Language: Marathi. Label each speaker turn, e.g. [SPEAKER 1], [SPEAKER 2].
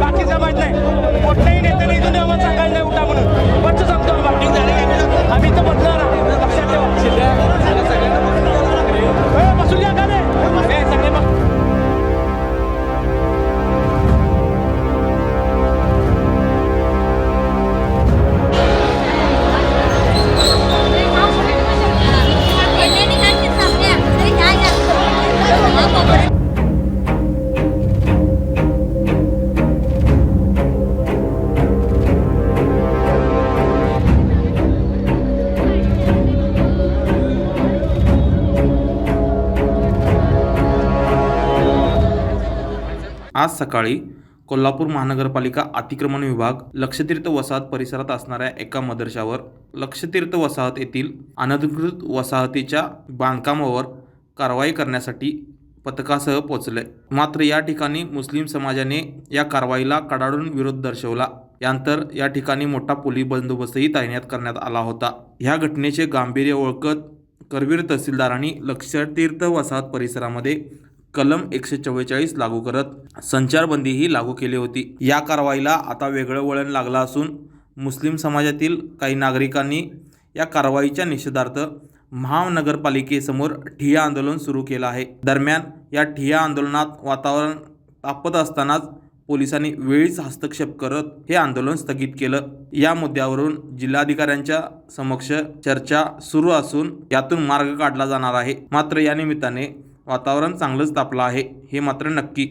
[SPEAKER 1] आम्ही काय माहीत नाही कुठल्याही नेत्याने इथून आम्हाला सांगायला नाही उठा म्हणून स्पष्ट सांगतो आम्ही इथं बसणार लक्षात ठेवा बसून घ्या का सगळे
[SPEAKER 2] आज सकाळी कोल्हापूर महानगरपालिका अतिक्रमण विभाग लक्षतीर्थ वसाहत परिसरात असणाऱ्या एका मदरशावर लक्षतीर्थ वसाहत येथील अनधिकृत वसाहतीच्या बांधकामावर कारवाई करण्यासाठी पथकासह पोचले मात्र या ठिकाणी मुस्लिम समाजाने या कारवाईला कडाडून विरोध दर्शवला. यानंतर या ठिकाणी मोठा पोलीस बंदोबस्तही तैनात करण्यात आला होता. ह्या घटनेचे गांभीर्य ओळखत करवीर तहसीलदारांनी लक्षतीर्थ वसाहत परिसरामध्ये कलम एकशे चव्वेचाळीस लागू करत संचारबंदीही लागू केली होती. या कारवाईला आता वेगळं वळण लागलं असून मुस्लिम समाजातील काही नागरिकांनी या कारवाईच्या निषेधार्थ महानगरपालिकेसमोर ठिय्या आंदोलन सुरू केलं आहे. दरम्यान या ठिय्या आंदोलनात वातावरण तापत असतानाच पोलिसांनी वेळीच हस्तक्षेप करत हे आंदोलन स्थगित केलं. या मुद्द्यावरून जिल्हाधिकाऱ्यांच्या समक्ष चर्चा सुरू असून यातून मार्ग काढला जाणार आहे. मात्र या निमित्ताने वातावरण चांगलंच तापलं आहे हे मात्र नक्की.